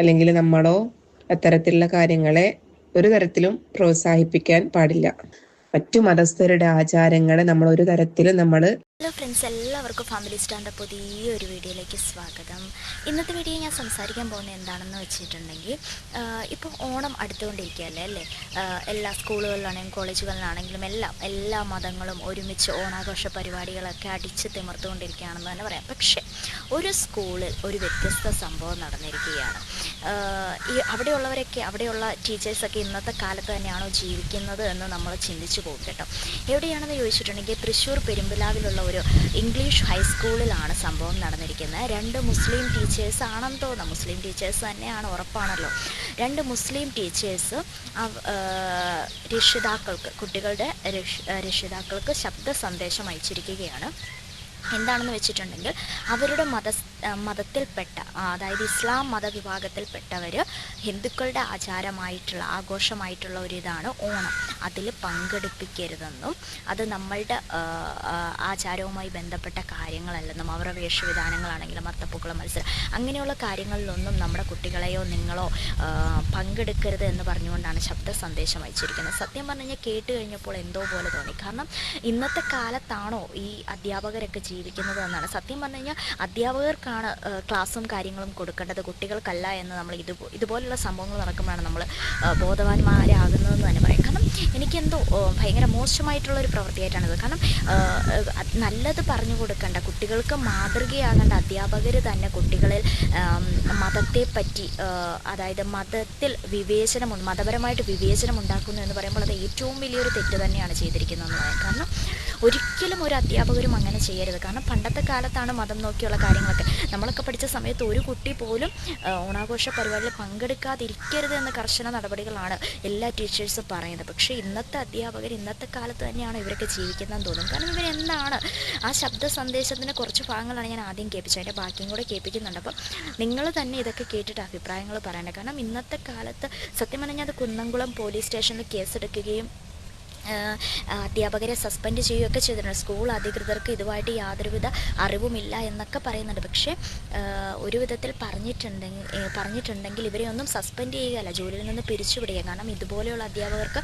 അല്ലെങ്കിൽ നമ്മളോ അത്തരത്തിലുള്ള കാര്യങ്ങളെ ഒരു തരത്തിലും പ്രോത്സാഹിപ്പിക്കാൻ പാടില്ല. മറ്റു മതസ്ഥരുടെ ആചാരങ്ങളെ നമ്മൾ ഒരു തരത്തിലും നമ്മൾ ഹലോ ഫ്രണ്ട്സ് എല്ലാവർക്കും ഫാമിലി സ്റ്റാറിന്റെ പുതിയൊരു വീഡിയോയിലേക്ക് സ്വാഗതം. ഇന്നത്തെ വീഡിയോ ഞാൻ സംസാരിക്കാൻ പോകുന്നത് എന്താണെന്ന് വെച്ചിട്ടുണ്ടെങ്കിൽ ഇപ്പോൾ ഓണം അടുത്തുകൊണ്ടിരിക്കുകയല്ലേ അല്ലേ? എല്ലാ സ്കൂളുകളിലാണെങ്കിലും കോളേജുകളിലാണെങ്കിലും എല്ലാം എല്ലാ മതങ്ങളും ഒരുമിച്ച് ഓണാഘോഷ പരിപാടികളൊക്കെ അടിച്ച് തിമിർത്തുകൊണ്ടിരിക്കുകയാണെന്ന് തന്നെ പറയാം. പക്ഷേ ഒരു സ്കൂളിൽ ഒരു വ്യത്യസ്ത സംഭവം നടന്നിരിക്കുകയാണ്. ഈ അവിടെയുള്ളവരൊക്കെ അവിടെയുള്ള ടീച്ചേഴ്സൊക്കെ ഇന്നത്തെ കാലത്ത് തന്നെയാണോ ജീവിക്കുന്നത് എന്ന് നമ്മൾ ചിന്തിച്ചു പോകും കേട്ടോ. എവിടെയാണെന്ന് ചോദിച്ചിട്ടുണ്ടെങ്കിൽ തൃശ്ശൂർ പെരുമ്പിലാവിലുള്ള ഒരു ഇംഗ്ലീഷ് ഹൈസ്കൂളിലാണ് സംഭവം നടന്നിരിക്കുന്നത്. രണ്ട് മുസ്ലിം ടീച്ചേഴ്സ് ആണെന്ന് തോന്നുന്നു. മുസ്ലിം ടീച്ചേഴ്സ് തന്നെയാണ് ഉറപ്പാണല്ലോ. രണ്ട് മുസ്ലിം ടീച്ചേഴ്സ് രക്ഷിതാക്കൾക്ക് കുട്ടികളുടെ രക്ഷ- രക്ഷിതാക്കൾക്ക് ശബ്ദ സന്ദേശം അയച്ചിരിക്കുകയാണ്. എന്താണെന്ന് വെച്ചിട്ടുണ്ടെങ്കിൽ അവരുടെ മത മതത്തിൽപ്പെട്ട അതായത് ഇസ്ലാം മതവിഭാഗത്തിൽപ്പെട്ടവർ ഹിന്ദുക്കളുടെ ആചാരമായിട്ടുള്ള ആഘോഷമായിട്ടുള്ള ഒരിതാണ് ഓണം. അതിൽ പങ്കെടുപ്പിക്കരുതെന്നും അത് നമ്മളുടെ ആചാരവുമായി ബന്ധപ്പെട്ട കാര്യങ്ങളല്ലെന്നും അവരുടെ വേഷവിധാനങ്ങളാണെങ്കിലും അത്തപ്പൂക്കള മത്സരം അങ്ങനെയുള്ള കാര്യങ്ങളിലൊന്നും നമ്മുടെ കുട്ടികളെയോ നിങ്ങളോ പങ്കെടുക്കരുത് എന്ന് പറഞ്ഞുകൊണ്ടാണ് ശബ്ദ സന്ദേശം അയച്ചിരിക്കുന്നത്. സത്യം പറഞ്ഞു കഴിഞ്ഞാൽ കേട്ട് കഴിഞ്ഞപ്പോൾ എന്തോ പോലെ തോന്നി. കാരണം ഇന്നത്തെ കാലത്താണോ ഈ അധ്യാപകരൊക്കെ ജീവിക്കുന്നത് എന്നാണ് സത്യം പറഞ്ഞു കഴിഞ്ഞാൽ അധ്യാപകർക്കാണ് ക്ലാസ്സും കാര്യങ്ങളും കൊടുക്കേണ്ടത് കുട്ടികൾക്കല്ല എന്ന് നമ്മൾ ഇത് ഇതുപോലുള്ള സംഭവങ്ങൾ നടക്കുമ്പോഴാണ് നമ്മൾ ബോധവാന്മാരാകുന്നതെന്ന് തന്നെ പറയാം. കാരണം എനിക്കെന്തോ ഭയങ്കര മോശമായിട്ടുള്ള ഒരു പ്രവൃത്തിയായിട്ടാണിത് കാരണം നല്ലത് പറഞ്ഞു കൊടുക്കേണ്ട കുട്ടികൾക്ക് മാതൃകയാകേണ്ട അധ്യാപകർ തന്നെ കുട്ടികളിൽ മതത്തെ പറ്റി അതായത് മതത്തിൽ വിവേചനം മതപരമായിട്ട് വിവേചനം ഉണ്ടാക്കുന്നു എന്ന് പറയുമ്പോൾ അത് ഏറ്റവും വലിയൊരു തെറ്റ് തന്നെയാണ് ചെയ്തിരിക്കുന്നതെന്ന് പറയാം. കാരണം ഒരിക്കലും ഒരു അധ്യാപകരും അങ്ങനെ ചെയ്യരുത്. കാരണം പണ്ടത്തെ കാലത്താണ് മതം നോക്കിയുള്ള കാര്യങ്ങളൊക്കെ. നമ്മളൊക്കെ പഠിച്ച സമയത്ത് ഒരു കുട്ടി പോലും ഓണാഘോഷ പരിപാടിയിൽ പങ്കെടുക്കാതിരിക്കരുത് എന്ന കർശന നടപടികളാണ് എല്ലാ ടീച്ചേഴ്സും പറയുന്നത്. പക്ഷേ ഇന്നത്തെ അധ്യാപകർ ഇന്നത്തെ കാലത്ത് തന്നെയാണ് ഇവരൊക്കെ ജീവിക്കുന്നതെന്ന് തോന്നും. കാരണം ഇവരെന്താണ്? ആ ശബ്ദ സന്ദേശത്തിന്റെ കുറച്ച് ഭാഗങ്ങളാണ് ഞാൻ ആദ്യം കേൾപ്പിച്ചത്. അതിന്റെ ബാക്കിയും കൂടെ കേൾപ്പിക്കുന്നുണ്ട്. അപ്പം നിങ്ങൾ തന്നെ ഇതൊക്കെ കേട്ടിട്ട് അഭിപ്രായങ്ങൾ പറയണം കാരണം ഇന്നത്തെ കാലത്ത് സത്യം പറഞ്ഞാൽ അത് കുന്നംകുളം പോലീസ് സ്റ്റേഷനിൽ കേസെടുക്കുകയും അധ്യാപകരെ സസ്പെൻഡ് ചെയ്യുകയൊക്കെ ചെയ്തിട്ടുണ്ട്. സ്കൂൾ അധികൃതർക്ക് ഇതുമായിട്ട് യാതൊരുവിധ അറിവുമില്ല എന്നൊക്കെ പറയുന്നുണ്ട്. പക്ഷേ ഒരു വിധത്തിൽ പറഞ്ഞിട്ടുണ്ടെങ്കിൽ പറഞ്ഞിട്ടുണ്ടെങ്കിൽ ഇവരെ ഒന്നും സസ്പെൻഡ് ചെയ്യുകയല്ല. ജോലിയിൽ നിന്ന് പിരിച്ചുവിടുക കാരണം ഇതുപോലെയുള്ള അധ്യാപകർക്ക്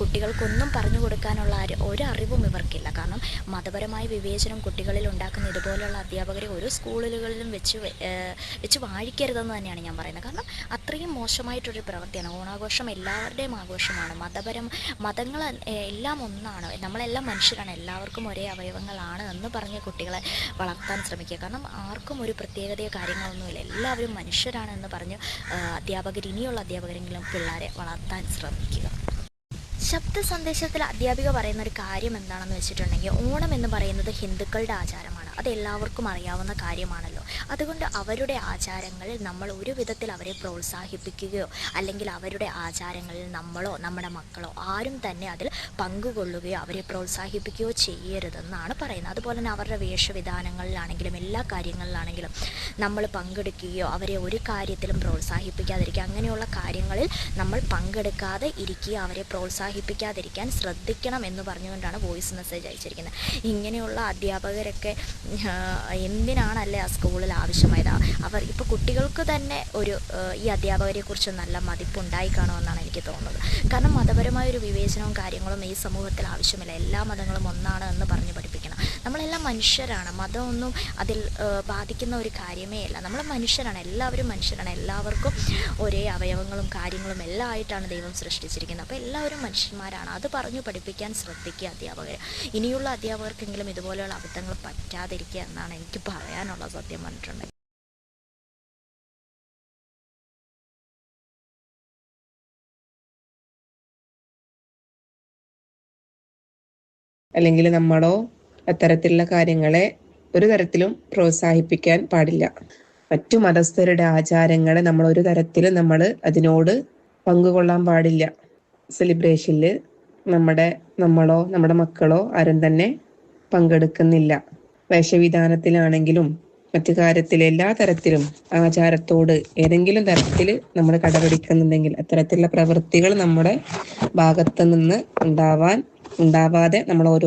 കുട്ടികൾക്കൊന്നും പറഞ്ഞു കൊടുക്കാനുള്ള ഒരു ഇവർക്കില്ല. കാരണം മതപരമായ വിവേചനം കുട്ടികളിൽ ഉണ്ടാക്കുന്ന ഇതുപോലെയുള്ള അധ്യാപകരെ ഒരു സ്കൂളുകളിലും വെച്ച് വെച്ച് വാഴിക്കരുതെന്ന് തന്നെയാണ് ഞാൻ പറയുന്നത്. കാരണം അത്രയും മോശമായിട്ടൊരു പ്രവൃത്തിയാണ്. ഓണാഘോഷം എല്ലാവരുടെയും ആഘോഷമാണ്. മതപരം മതങ്ങൾ എല്ലാം ഒന്നാണ്. നമ്മളെല്ലാം മനുഷ്യരാണ്. എല്ലാവർക്കും ഒരേ അവയവങ്ങളാണ് എന്ന് പറഞ്ഞ് കുട്ടികളെ വളർത്താൻ ശ്രമിക്കുക. കാരണം ആർക്കും ഒരു പ്രത്യേകതയോ കാര്യങ്ങളൊന്നുമില്ല. എല്ലാവരും മനുഷ്യരാണ് എന്ന് പറഞ്ഞ് അധ്യാപകർ ഇനിയുള്ള അധ്യാപകരെങ്കിലും പിള്ളേരെ വളർത്താൻ ശ്രമിക്കുക. ശബ്ദ സന്ദേശത്തിൽ അധ്യാപിക പറയുന്ന ഒരു കാര്യം എന്താണെന്ന് വെച്ചിട്ടുണ്ടെങ്കിൽ ഓണം എന്ന് പറയുന്നത് ഹിന്ദുക്കളുടെ ആചാരമാണ്. അത് എല്ലാവർക്കും അറിയാവുന്ന കാര്യമാണല്ലോ. അതുകൊണ്ട് അവരുടെ ആചാരങ്ങളിൽ നമ്മൾ ഒരു വിധത്തിൽ അവരെ പ്രോത്സാഹിപ്പിക്കുകയോ അല്ലെങ്കിൽ അവരുടെ ആചാരങ്ങളിൽ നമ്മളോ നമ്മുടെ മക്കളോ ആരും തന്നെ അതിൽ പങ്കുകൊള്ളുകയോ അവരെ പ്രോത്സാഹിപ്പിക്കുകയോ ചെയ്യരുതെന്നാണ് പറയുന്നത്. അതുപോലെ തന്നെ അവരുടെ വേഷവിധാനങ്ങളിലാണെങ്കിലും എല്ലാ കാര്യങ്ങളിലാണെങ്കിലും നമ്മൾ പങ്കെടുക്കുകയോ അവരെ ഒരു കാര്യത്തിലും പ്രോത്സാഹിപ്പിക്കാതിരിക്കുക അങ്ങനെയുള്ള കാര്യങ്ങളിൽ നമ്മൾ പങ്കെടുക്കാതെ ഇരിക്കുക അവരെ പ്രോത്സാഹിപ്പിക്കാതിരിക്കാൻ ശ്രദ്ധിക്കണം എന്ന് പറഞ്ഞുകൊണ്ടാണ് വോയിസ് മെസ്സേജ് അയച്ചിരിക്കുന്നത്. ഇങ്ങനെയുള്ള അധ്യാപകരൊക്കെ എന്തിനാണല്ലേ ആ സ്കൂളിൽ ആവശ്യമായത്? അവർ ഇപ്പോൾ കുട്ടികൾക്ക് തന്നെ ഒരു ഈ അധ്യാപകരെക്കുറിച്ച് നല്ല മതിപ്പുണ്ടായി കാണുമെന്നാണ് എനിക്ക് തോന്നുന്നത്. കാരണം മതപരമായ ഒരു വിവേചനവും കാര്യങ്ങളും ഈ സമൂഹത്തിൽ ആവശ്യമില്ല. എല്ലാ മതങ്ങളും ഒന്നാണ് എന്ന് പറഞ്ഞ് പഠിപ്പിക്കണം. നമ്മളെല്ലാം മനുഷ്യരാണ്. മതമൊന്നും അതിൽ ബാധിക്കുന്ന ഒരു കാര്യമേ അല്ല. നമ്മൾ മനുഷ്യരാണ്. എല്ലാവരും മനുഷ്യരാണ്. എല്ലാവർക്കും ഒരേ അവയവങ്ങളും കാര്യങ്ങളും എല്ലാം ആയിട്ടാണ് ദൈവം സൃഷ്ടിച്ചിരിക്കുന്നത്. അപ്പോൾ എല്ലാവരും മനുഷ്യന്മാരാണ്. അത് പറഞ്ഞു പഠിപ്പിക്കാൻ ശ്രദ്ധിക്കുക അധ്യാപകർ ഇനിയുള്ള അധ്യാപകർക്കെങ്കിലും ഇതുപോലെയുള്ള അബദ്ധങ്ങൾ പറ്റാതിരിക്കുക എന്നാണ് എനിക്ക് പറയാനുള്ള സത്യം പറഞ്ഞിട്ടുണ്ടെങ്കിൽ. അല്ലെങ്കിൽ നമ്മളോ അത്തരത്തിലുള്ള കാര്യങ്ങളെ ഒരു തരത്തിലും പ്രോത്സാഹിപ്പിക്കാൻ പാടില്ല. മറ്റു മതസ്ഥരുടെ ആചാരങ്ങളെ നമ്മൾ ഒരു തരത്തിലും നമ്മൾ അതിനോട് പങ്കുകൊള്ളാൻ പാടില്ല. സെലിബ്രേഷനിൽ നമ്മുടെ നമ്മളോ നമ്മുടെ മക്കളോ ആരും തന്നെ പങ്കെടുക്കുന്നില്ല. വേഷവിധാനത്തിലാണെങ്കിലും മറ്റു കാര്യത്തിൽ എല്ലാ തരത്തിലും ആചാരത്തോട് ഏതെങ്കിലും തരത്തിൽ നമ്മൾ കടപിടിക്കുന്നുണ്ടെങ്കിൽ അത്തരത്തിലുള്ള പ്രവൃത്തികൾ നമ്മുടെ ഭാഗത്ത് നിന്ന് ഉണ്ടാവാൻ ഉണ്ടാവാതെ നമ്മൾ ഓരോ